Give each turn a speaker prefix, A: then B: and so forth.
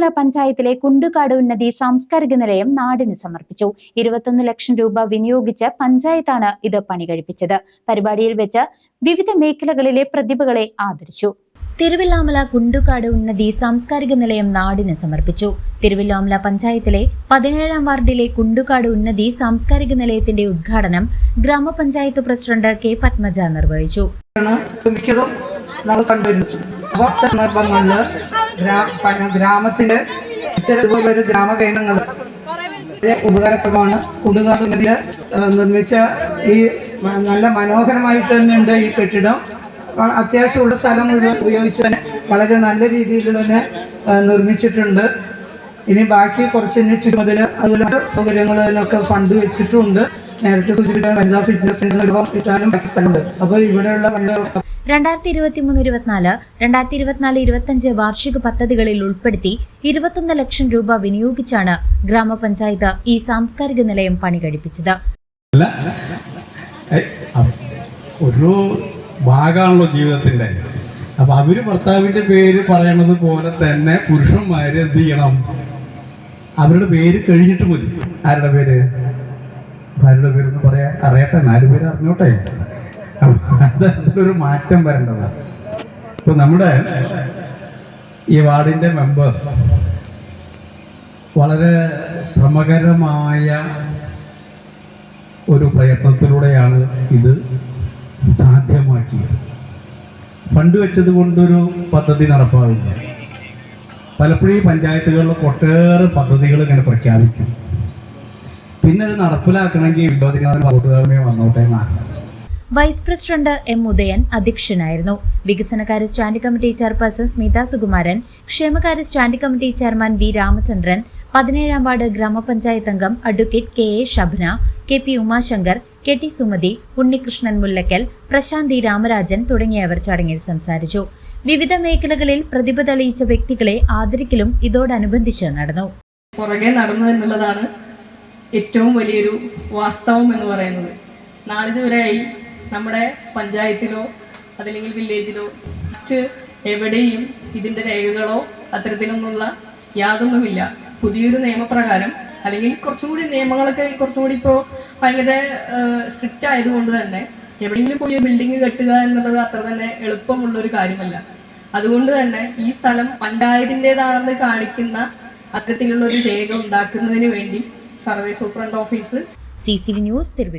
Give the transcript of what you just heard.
A: തിരുവില്ലാമല പഞ്ചായത്തിലെ കുണ്ടുകാട് ഉന്നതി സാംസ്കാരിക നിലയം നാടിന് സമർപ്പിച്ചു. ഇരുപത്തൊന്ന് ലക്ഷം രൂപ വിനിയോഗിച്ച് പഞ്ചായത്താണ് ഇത് പണി കഴിപ്പിച്ചത് പരിപാടിയിൽ വെച്ച് വിവിധ മേഖലകളിലെ പ്രതിഭകളെ ആദരിച്ചു. തിരുവില്ലാമല കുണ്ടുകാട് ഉന്നതി സാംസ്കാരിക നിലയം നാടിന് സമർപ്പിച്ചു. തിരുവില്ലാമല പഞ്ചായത്തിലെ പതിനേഴാം വാർഡിലെ കുണ്ടുകാട് ഉന്നതി സാംസ്കാരിക നിലയത്തിന്റെ ഉദ്ഘാടനം ഗ്രാമപഞ്ചായത്ത് പ്രസിഡന്റ് കെ പത്മജ നിർവഹിച്ചു.
B: ഗ്രാമത്തിലെ ഇത്തരത്തിലൊരു ഗ്രാമകേന്ദ്രങ്ങൾ ഉപകാരപ്രദമാണ്. കുടുകാതുമിൽ നിർമ്മിച്ച ഈ നല്ല മനോഹരമായി തന്നെയുണ്ട് ഈ കെട്ടിടം. അത്യാവശ്യമുള്ള സ്ഥലം മുഴുവൻ ഉപയോഗിച്ച് തന്നെ വളരെ നല്ല രീതിയിൽ തന്നെ നിർമ്മിച്ചിട്ടുണ്ട്. ഇനി ബാക്കി കുറച്ച് ചുമതല അതുപോലെ അതിനൊക്കെ ഫണ്ട് വെച്ചിട്ടുണ്ട്. നേരത്തെ സൂചിപ്പിച്ച വനിതാ ഫിറ്റ്നസ് സെന്റർ കിട്ടാനും ബാക്കി സ്ഥലമുണ്ട്. അപ്പോൾ ഇവിടെയുള്ള വനിതാ
A: രണ്ടായിരത്തി ഇരുപത്തി മൂന്ന് ഇരുപത്തിനാല് രണ്ടായിരത്തി ഇരുപത്തിനാല് ഇരുപത്തഞ്ച് വാർഷിക പദ്ധതികളിൽ ഉൾപ്പെടുത്തി ഇരുപത്തൊന്ന് ലക്ഷം രൂപ വിനിയോഗിച്ചാണ് ഗ്രാമപഞ്ചായത്ത് ഈ സാംസ്കാരിക നിലയം പണി കഴിപ്പിച്ചത്
C: ഒരു ഭാഗമാണല്ലോ ജീവിതത്തിന്റെ അപ്പൊ അവർ ഭർത്താവിന്റെ പേര് പറയണത് പോലെ തന്നെ പുരുഷന്മാര് എന്ത് ചെയ്യണം? അവരുടെ പേര് കഴിഞ്ഞിട്ട് മതി. ആരുടെ പേര്? ഭാര്യയുടെ പേരൊന്ന് പറയാ അറിയട്ടെ നാല് പേര് അറിഞ്ഞോട്ടെ. അതിലൊരു മാറ്റം വരേണ്ടതാണ് ഇപ്പൊ നമ്മുടെ ഈ വാർഡിന്റെ മെമ്പർ വളരെ ശ്രമകരമായ ഒരു പ്രയത്നത്തിലൂടെയാണ് ഇത് സാധ്യമാക്കിയത്. ഫണ്ട് വെച്ചത് കൊണ്ടൊരു പദ്ധതി നടപ്പാവില്ല. പലപ്പോഴും ഈ പഞ്ചായത്തുകളിൽ ഒട്ടേറെ പദ്ധതികൾ ഇങ്ങനെ പ്രഖ്യാപിക്കും. പിന്നെ അത് നടപ്പിലാക്കണമെങ്കിൽ വിഭവത്തിനാണ് വോട്ടുകാരനെ വന്നോട്ടെ എന്നാണ്.
A: വൈസ് പ്രസിഡന്റ് എം ഉദയൻ അധ്യക്ഷനായിരുന്നു. വികസനകാര്യ standing committee chairperson Smitha Sukumaran ക്ഷേമകാര്യ standing committee chairman V Ramachandran പതിനേഴാം വാർഡ് ഗ്രാമപഞ്ചായത്ത് അംഗം advocate K A Shabna K P Umashankar K T Sumathi Unnikrishnan Mullakkal Prashanthi Ramarajan തുടങ്ങിയവർ ചടങ്ങിൽ സംസാരിച്ചു. വിവിധ മേഖലകളിൽ പ്രതിഭ തെളിയിച്ച വ്യക്തികളെ ആദരിക്കലും ഇതോടനുബന്ധിച്ച് നടന്നു.
D: പുറകെ നടന്നു എന്നുള്ളതാണ് ഏറ്റവും വലിയൊരു വാസ്തവം എന്ന് പറയുന്നത്. നാളിതുവരെയായി നമ്മുടെ പഞ്ചായത്തിലോ അതല്ലെങ്കിൽ വില്ലേജിലോ മറ്റ് എവിടെയും ഇതിന്റെ രേഖകളോ അത്തരത്തിലൊന്നുള്ള യാതൊന്നുമില്ല. പുതിയൊരു നിയമപ്രകാരം അല്ലെങ്കിൽ കുറച്ചും കൂടി നിയമങ്ങളൊക്കെ കുറച്ചും കൂടി ഇപ്പോൾ ഭയങ്കര സ്ട്രിക്റ്റ് ആയതുകൊണ്ട് തന്നെ എവിടെയെങ്കിലും പോയി ബിൽഡിംഗ് കെട്ടുക എന്നുള്ളത് അത്ര തന്നെ എളുപ്പമുള്ള ഒരു കാര്യമല്ല. അതുകൊണ്ട് തന്നെ ഈ സ്ഥലം പഞ്ചായത്തിന്റെതാണെന്ന് കാണിക്കുന്ന അത്തരത്തിലുള്ള ഒരു രേഖ ഉണ്ടാക്കുന്നതിന് വേണ്ടി survey superintendent office.
A: C C news Thiruvalla